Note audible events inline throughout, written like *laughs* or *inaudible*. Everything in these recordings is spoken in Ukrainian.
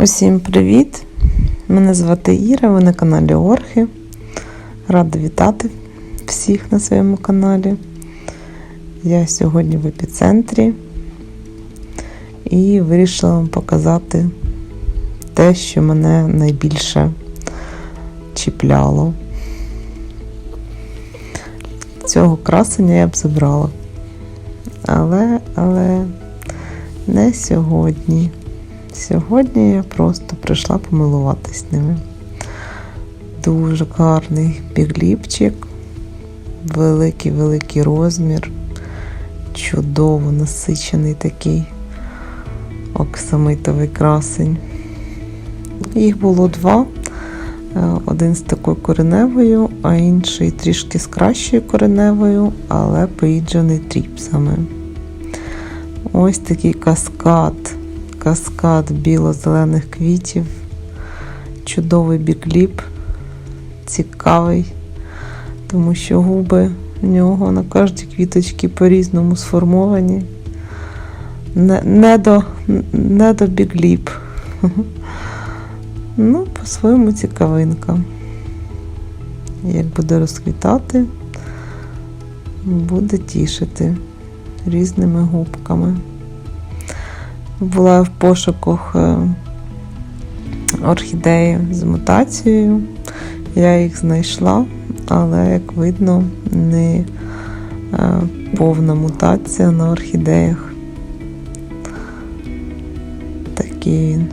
Усім привіт! Мене звати Іра, ви на каналі Орхи. Рада вітати всіх на своєму каналі. Я сьогодні в епіцентрі і вирішила вам показати те, що мене найбільше чіпляло. Цього красення я б забрала. Але, але не сьогодні. Сьогодні я просто прийшла помилуватись ними. Дуже гарний бігліпчик, великий-великий розмір, чудово насичений такий оксамитовий красень. Їх було два. Е, Один з такою кореневою, а інший трішки з кращою кореневою, але поїджений тріпсами. Ось такий каскад каскад біло-зелених квітів, чудовий бігліп, цікавий, тому що губи в нього на кожній квіточці по-різному сформовані. Не, не, до, не до. *laughs* Ну, по-своєму цікавинка. Як буде розквітати, буде тішити різними губками була в пошуках е, орхідеї з мутацією. Я їх знайшла, але, як видно, не е, повна мутація на орхідеях. Такий він.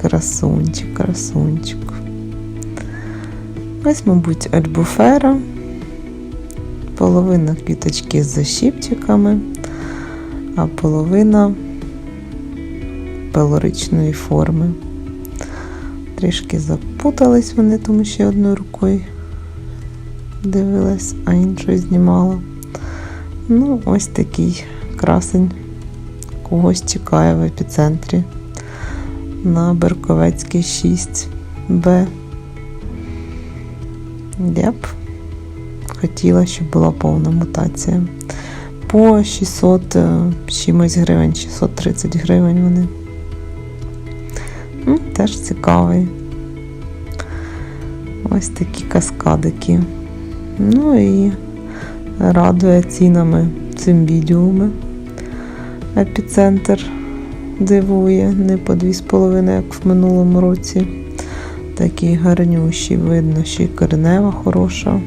Красунчик, красунчик. Ось, мабуть, альбуфера. Половина квіточки з защіпчиками, а половина пелоричної форми. Трішки запутались вони, тому що одною рукою дивилась, а іншою знімала. Ну, ось такий красень когось чекає в епіцентрі на Берковецький 6Б. Я б хотіла, щоб була повна мутація. По 600 е, чимось гривень, 630 гривень вони. Теж цікавий. Ось такі каскадики. Ну і радує цінами цим відеоми. Епіцентр дивує, не по 2,5, як в минулому році. Такі гарнющі, видно, що й коренева хороша.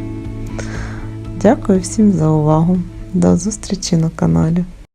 Дякую всім за увагу. До зустрічі на каналі.